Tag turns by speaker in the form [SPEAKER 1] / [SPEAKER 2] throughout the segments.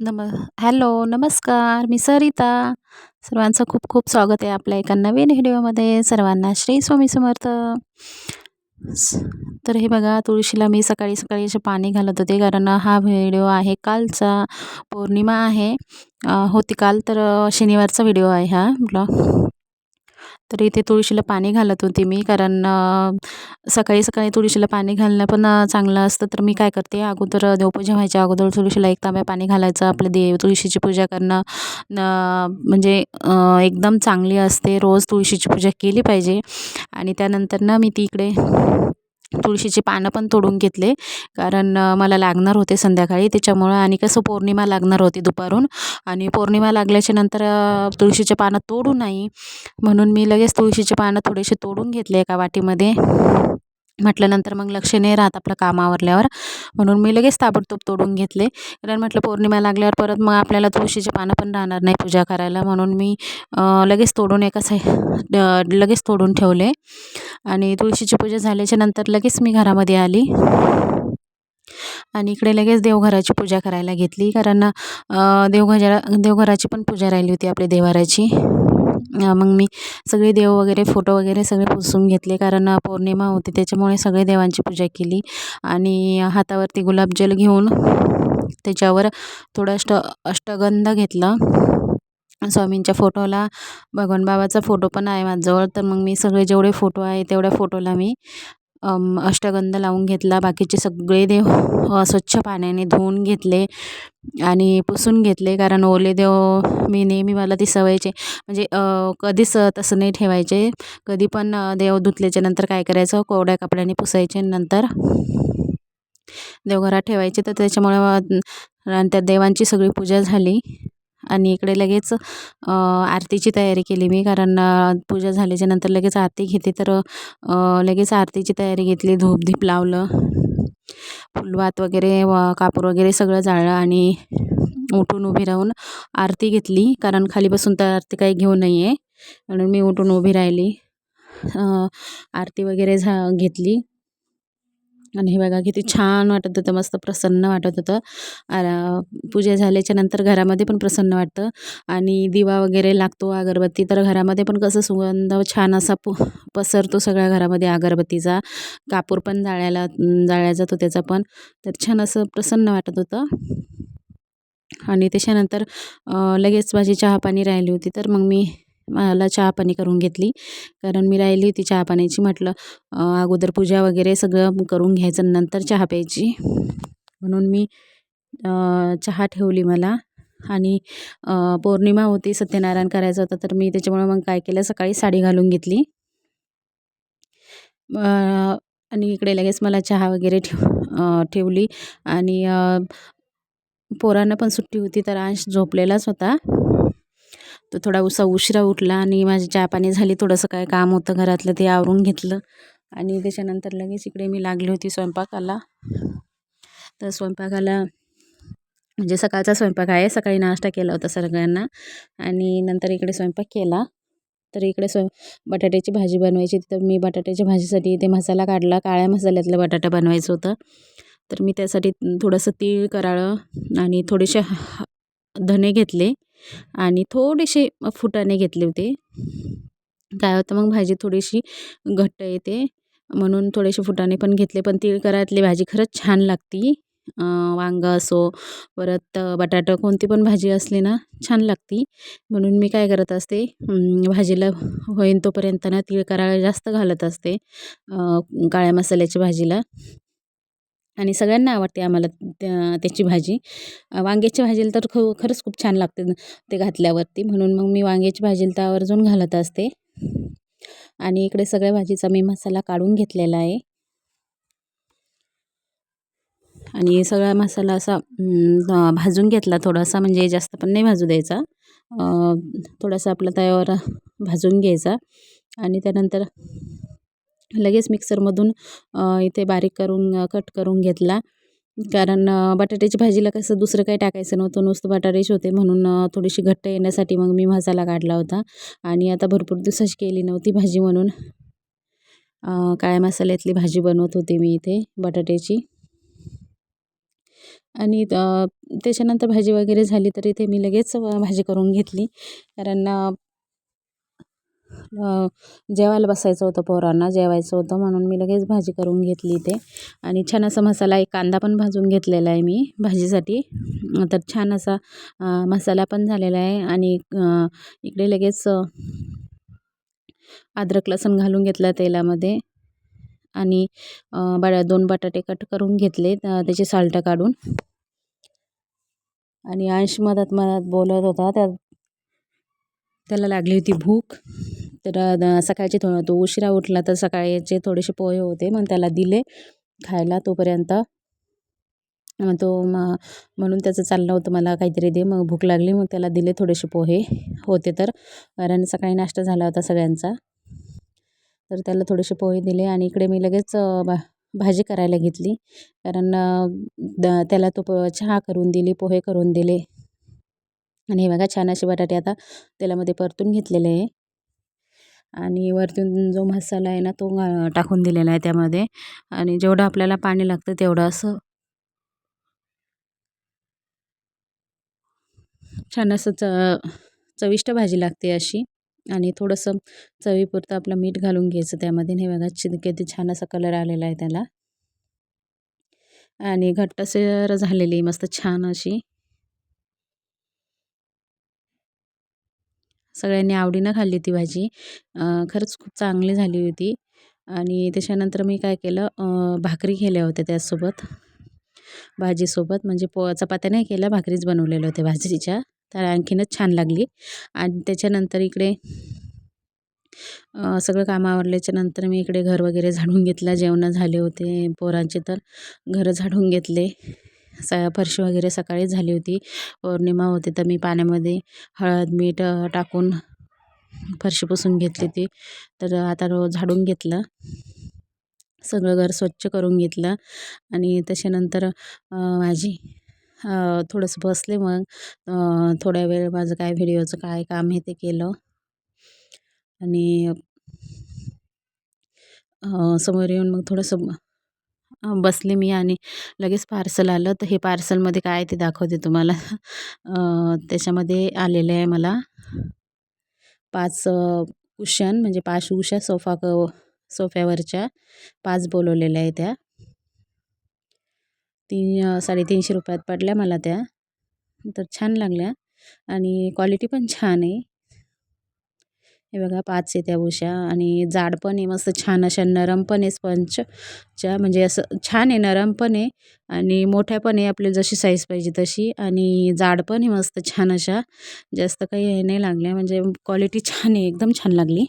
[SPEAKER 1] नम हॅलो नमस्कार मी सरिता. सर्वांचं खूप खूप स्वागत आहे आपल्या एका नवीन व्हिडिओमध्ये. सर्वांना श्री स्वामी समर्थ. तर हे बघा तुळशीला मी सकाळी सकाळी असे पाणी घालत होते कारण हा व्हिडिओ आहे कालचा. पौर्णिमा आहे. होती काल तर शनिवारचा व्हिडिओ आहे हा ब्लॉग. तर इथे तुळशीला पाणी घालत होते मी कारण सकाळी सकाळी तुळशीला पाणी घालणं पण चांगलं असतं. तर मी काय करते अगोदर देवपूजा व्हायच्या अगोदर तुळशीला एक तांब्या पाणी घालायचं आपलं देव तुळशीची पूजा करणं म्हणजे एकदम चांगली असते. रोज तुळशीची पूजा केली पाहिजे. आणि त्यानंतर ना मी ती इकडे तुळशीची पानं पण तोडून घेतले. कारण मला लागणार होते संध्याकाळी. त्याच्यामुळं आणि कसं पौर्णिमा लागणार होती दुपारून. आणि पौर्णिमा लागल्याच्या नंतर तुळशीचे पानं तोडू नाही. म्हणून मी लगेच तुळशीचे पानं थोडेसे तोडून घेतले एका वाटीमध्ये. म्हटल्यानंतर मग लक्ष नाही राहत आपलं काम आवरल्यावर. म्हणून मी लगेच ताबडतोब तोडून घेतले. कारण म्हटलं पौर्णिमा लागल्यावर परत मग आपल्याला तुळशीचे पानं पण राहणार नाही पूजा करायला. म्हणून मी लगेच तोडून एका साई लगेच तोडून ठेवले. आणि तुळशीची पूजा झाल्याच्यानंतर लगेच मी घरामध्ये आली. आणि इकडे लगेच देवघराची पूजा करायला घेतली. कारण देवघरा देवघराची पण पूजा राहिली होती आपल्या देवाराची मग मी सगळे देव वगैरे फोटो वगैरे सगळे पुसून घेतले. कारण पौर्णिमा होती त्याच्यामुळे सगळे देवांची पूजा केली. आणि हातावरती गुलाबजल घेऊन त्याच्यावर थोडं अष्ट अष्टगंध घेतलं. स्वामींच्या फोटोला भगवान बाबाचा फोटो पण आहे माझ्याजवळ. तर मग मी सगळे जेवढे फोटो आहे तेवढ्या फोटोला मी अष्टगंध लावून घेतला. बाकीचे सगळे देव स्वच्छ पाण्याने धुवून घेतले आणि पुसून घेतले. कारण ओले देव मी नेहमी मला ती सवयचे. म्हणजे कधीच तसं नाही ठेवायचे. कधी पण देव धुतल्याच्या नंतर काय करायचं? कोरड्या कपड्याने पुसायचे. नंतर देवघरात ठेवायचे. तर त्याच्यामुळे त्या देवांची सगळी पूजा झाली. आणि इकडे लगेच आरतीची तयारी केली मी. कारण पूजा झाल्याच्यानंतर लगेच आरती घेते तर लगेच आरतीची तयारी घेतली. धूपधीप लावलं. फुलवात वगैरे व कापूर वगैरे सगळं जाळलं आणि उठून उभी राहून आरती घेतली. कारण खाली बसून तर आरती काही घेऊ नाही आहे म्हणून मी उठून उभी राहिली. आरती वगैरे झा घेतली. आणि हे बघा किती छान वाटत होतं मस्त प्रसन्न वाटत होतं. पूजा झाल्याच्यानंतर घरामध्ये पण प्रसन्न वाटतं. आणि दिवा वगैरे लागतो अगरबत्ती तर घरामध्ये पण कसं सुगंध छान असा पु पसरतो सगळ्या घरामध्ये अगरबत्तीचा. कापूर पण जाळ्याला जाळ्या जातो त्याचा पण. तर छान असं प्रसन्न वाटत होतं. आणि त्याच्यानंतर लगेच माझी चहा पाणी राहिली होती तर मग मी मला चहा पाणी करून घेतली. कारण मी राहिली होती चहा पाण्याची. म्हटलं अगोदर पूजा वगैरे सगळं करून घ्यायचं नंतर चहा प्यायची. म्हणून मी चहा ठेवली मला. आणि पौर्णिमा होती सत्यनारायण करायचं होतं तर मी त्याच्यामुळे मग काय केलं सकाळी साडी घालून घेतली. आणि इकडे लगेच मला चहा वगैरे ठेव ठेवली. आणि पोरांना पण सुट्टी होती तर अंश झोपलेलाच होता. तो थोडा उसा उशिरा उठला आणि माझी चहा पाणी झाली. थोडंसं काय काम होतं घरातलं ते आवरून घेतलं. आणि त्याच्यानंतर लगेच इकडे मी लागली होती स्वयंपाकाला. तर स्वयंपाकाला म्हणजे सकाळचा स्वयंपाक आहे. सकाळी नाश्ता केला होता सगळ्यांना. आणि नंतर इकडे स्वयंपाक केला. तर इकडे स्वयं बटाट्याची भाजी बनवायची तर मी बटाट्याच्या भाजीसाठी इथे मसाला काढला. काळ्या मसाल्यातलं बटाटा बनवायचं होतं. तर मी त्यासाठी थोडंसं तीळ कराळं आणि थोडेसे धने घेतले आणि थोडेसे फुटाणे घेतले होते. काय होतं मग भाजी थोडीशी घट्ट येते म्हणून थोडेसे फुटाणे पण घेतले. पण तिळकरातली भाजी खरंच छान लागती. वांगं असो परत बटाटा कोणती पण भाजी असली ना छान लागती. म्हणून मी काय करत असते भाजीला होईन तोपर्यंत ना तिळ करा जास्त घालत असते काळ्या मसाल्याच्या भाजीला. आणि सगळ्यांना आवडते आम्हाला त्या त्याची भाजी. वांग्याची भाजीला तर ख खरंच खूप छान लागते ते घातल्यावरती. म्हणून मग मी वांग्याची भाजीला तर आवर्जून घालत असते. आणि इकडे सगळ्या भाजीचा मी मसाला काढून घेतलेला आहे. आणि सगळा मसाला असा भाजून घेतला थोडासा म्हणजे जास्त पण नाही भाजू द्यायचा. थोडासा आपला तयावर भाजून घ्यायचा. आणि त्यानंतर लगेच मिक्सरमधून इथे बारीक करून कट करून घेतला. कारण बटाट्याची भाजीला कसं दुसरं काही टाकायचं नव्हतं नुसतं बटाटेच होते. म्हणून थोडीशी घट्ट येण्यासाठी मग मी मसाला काढला होता. आणि आता भरपूर दिवसाची केली नव्हती भाजी म्हणून. काळ्या मसाल्यातली भाजी बनवत होते मी इथे बटाट्याची. आणि त्याच्यानंतर भाजी वगैरे झाली तर इथे मी लगेच भाजी करून घेतली. कारण जेवायला बसायचं होतं पोरांना जेवायचं होतं म्हणून मी लगेच भाजी करून घेतली इथे. आणि छान असा मसाला एक कांदा पण भाजून घेतलेला आहे मी भाजीसाठी. तर छान असा मसाला पण झालेला आहे आणि इकडे लगेच अद्रक लसूण घालून घेतला तेलामध्ये. आणि बडा दोन बटाटे कट करून घेतले त्याची साल्टं काढून. आणि अंश मधात मधात बोलत होता त्या त्याला लागली होती भूक. तर सकाळचे थोडं तो उशिरा उठला तर सकाळचे थोडेसे पोहे होते मग त्याला दिले खायला तोपर्यंत. तो म म्हणून त्याचं चाललं होतं मला काहीतरी दे मग भूक लागली मग त्याला दिले थोडेसे पोहे. होते तर कारण सकाळी नाश्ता झाला होता सगळ्यांचा. तर त्याला थोडेसे पोहे दिले आणि इकडे मी लगेच भा भाजी करायला घेतली. कारण द त्याला तो चहा करून दिली पोहे करून दिले. आणि हे बघा छान असे बटाटे आता तेलामध्ये परतून घेतलेले आहे. आणि वरतून जो मसाला आहे ना तो टाकून दिलेला आहे त्यामध्ये. आणि जेवढं आपल्याला पाणी लागतं तेवढं असं छान असं च चविष्ट भाजी लागते अशी. आणि थोडंसं चवीपुरतं आपलं मीठ घालून घ्यायचं त्यामध्ये. हे बघा किती छान असा कलर आलेला आहे त्याला. आणि घट्टसर झालेली मस्त छान अशी. सगळ्यांनी आवडीनं खाल्ली ती भाजी. खरंच खूप चांगली झाली होती. आणि त्याच्यानंतर मी काय केलं भाकरी केल्या होत्या त्यासोबत. भाजीसोबत म्हणजे पो चपात्या नाही केल्या भाकरीच बनवलेल्या होत्या भाजीच्या. तर आणखीनच छान लागली. आणि त्याच्यानंतर इकडे सगळं काम आवरल्याच्यानंतर मी इकडे घर वगैरे झाडून घेतलं. जेवणं झाले होते पोरांचे तर घरं झाडून घेतले. स फरशी वगैरे सकाळीच झाली होती. पौर्णिमा होती तर मी पाण्यामध्ये हळद मीठ टाकून फरशी पुसून घेतली ती तर आता रोज झाडून घेतलं. सगळं घर स्वच्छ करून घेतलं. आणि त्याच्यानंतर माझी थोडंसं बसले मग. थोड्या वेळ माझं काय व्हिडिओचं काय काम आहे ते केलं. आणि समोर येऊन मग थोडंसं बसले मी आणि लगेच पार्सल आलं. तर हे पार्सलमध्ये काय ते दाखवते तुम्हाला. त्याच्यामध्ये आलेलं आहे मला पाच कुशन म्हणजे पाच उशा सोफा क सोफ्यावरच्या पाच बोलवलेल्या आहे त्या. तीन साडेतीनशे रुपयात पडल्या मला त्या. तर छान लागल्या आणि क्वालिटी पण छान आहे. हे बघा पाच आहे त्या उशा आणि जाड पण आहे मस्त छान अशा नरम पण आहे स्पंचच्या म्हणजे असं छान आहे नरम पण आहे आणि मोठ्या पण आहे आपल्याला जशी साईज पाहिजे तशी. आणि जाड पण आहे मस्त छान अशा. जास्त काही हे नाही लागल्या. म्हणजे क्वालिटी छान आहे एकदम छान लागली.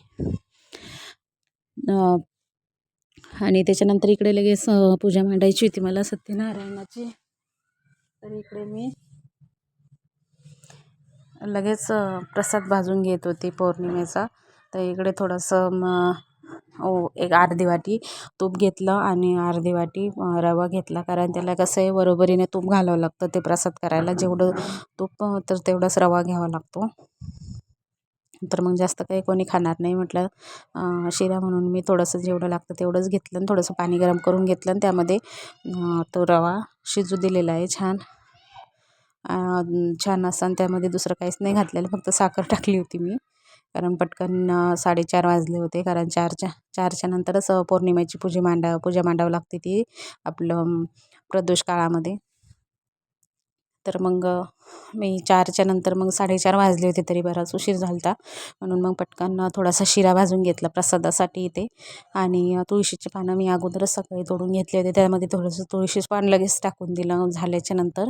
[SPEAKER 1] आणि त्याच्यानंतर इकडे लगेच पूजा मांडायची होती मला सत्यनारायणाची. तर इकडे मी लगेच प्रसाद भाजून घेत होती पौर्णिमेचा. तर इकडे थोडंसं मग ओ एक अर्धी वाटी तूप घेतलं आणि अर्धी वाटी रवा घेतला. कारण त्याला कसं आहे बरोबरीने तूप घालावं लागतं ते प्रसाद करायला. जेवढं तूप तर तेवढाच रवा घ्यावा लागतो. तर मग जास्त काही कोणी खाणार नाही म्हटलं. शिरा म्हणून मी थोडंसं जेवढं लागतं तेवढंच घेतलं आणि थोडंसं पाणी गरम करून घेतलं आणि त्यामध्ये तो रवा शिजू दिलेला आहे छान. छान असं आणि त्यामध्ये दुसरं काहीच नाही घातलेलं. फक्त साखर टाकली होती मी. कारण पटकन साडेचार वाजले होते. कारण चारच्या चारच्या नंतरच पौर्णिमेची पूजा मांडा पूजा मांडावं लागते ती आपलं प्रदोष काळामध्ये. तर मग मी चारच्या नंतर मग साडेचार वाजले होते तरी बराच उशीर झाला होता म्हणून मग पटकन थोडासा शिरा भाजून घेतला प्रसादासाठी इथे. आणि तुळशीची पानं मी अगोदरच सकाळी तोडून घेतले होते. त्यामध्ये थोडंसं तुळशीचं पान लगेच टाकून दिलं झाल्याच्यानंतर.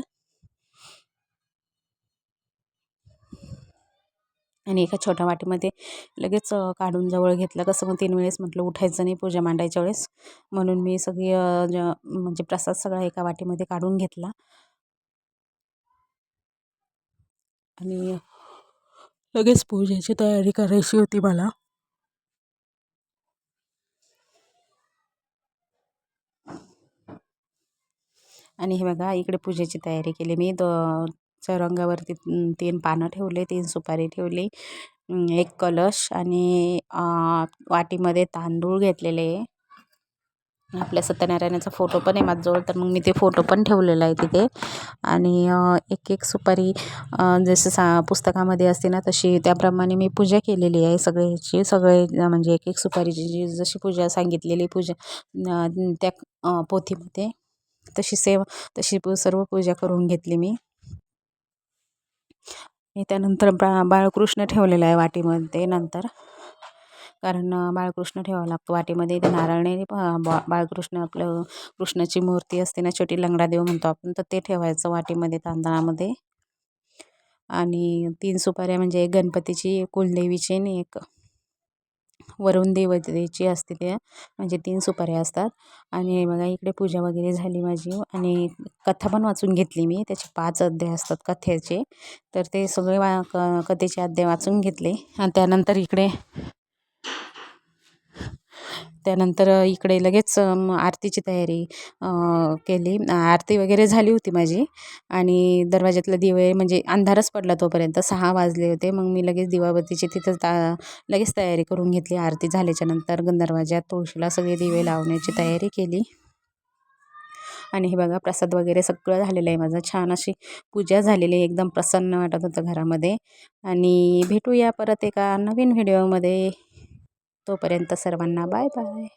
[SPEAKER 1] आणि एका छोट्या वाटीमध्ये लगेच काढून जवळ घेतलं. कसं मग तीन वेळेस म्हटलं उठायचं नाही पूजा मांडायच्या वेळेस. म्हणून मी सगळी म्हणजे प्रसाद सगळा एका वाटीमध्ये काढून घेतला. आणि लगेच पूजेची तयारी करायची होती मला. आणि हे बघा इकडे पूजेची तयारी केली मी. द चौरंगावरती तीन पानं ठेवले तीन सुपारी ठेवली एक कलश आणि वाटीमध्ये तांदूळ घेतलेले आपल्या सत्यनारायणाचा फोटो पण आहे माझ्याजवळ तर मग मी ते फोटो पण ठेवलेला आहे तिथे. आणि एक एक सुपारी जसं सा पुस्तकामध्ये असते ना तशी त्याप्रमाणे मी पूजा केलेली आहे सगळ्याची सगळे म्हणजे एक एक सुपारीची जी जशी पूजा सांगितलेली पूजा त्या पोथीमध्ये तशी सेम तशी सर्व पूजा करून घेतली मी. आणि त्यानंतर बा बाळकृष्ण ठेवलेलं आहे वाटीमध्ये नंतर. कारण बाळकृष्ण ठेवावं लागतो वाटीमध्ये. ते नारायणी बा बाळकृष्ण आपलं कृष्णाची मूर्ती असते ना छोटी लंगडा देव म्हणतो आपण तर ते ठेवायचं वाटीमध्ये तांदळामध्ये. आणि तीन सुपाऱ्या म्हणजे एक गणपतीची कुलदेवीची आणि एक वरुण देवतेची असते ते. म्हणजे तीन सुपाऱ्या असतात. आणि बघा इकडे पूजा वगैरे झाली माझी. आणि कथा पण वाचून घेतली मी. त्याचे पाच अध्याय असतात कथेचे. तर ते सगळे वा क कथेचे अध्याय वाचून घेतले. आणि त्यानंतर इकडे त्यानंतर इकडे लगेच आरतीची तयारी केली. आरती वगैरे झाली होती माझी. आणि दरवाज्यातलं दिवे म्हणजे अंधारच पडला तोपर्यंत. सहा वाजले होते. मग मी लगेच दिवाबत्तीची तिथं ता लगेच तयारी करून घेतली. आरती झाल्याच्यानंतर गंधर्वाज्यात दरवाज्यात तुळशीला सगळे दिवे लावण्याची तयारी केली. आणि हे बघा प्रसाद वगैरे सगळं झालेलं आहे माझं. छान अशी पूजा झालेली आहे एकदम प्रसन्न वाटत होतं घरामध्ये. आणि भेटूया परत एका नवीन व्हिडिओमध्ये तोपर्यंत सर्वांना बाय बाय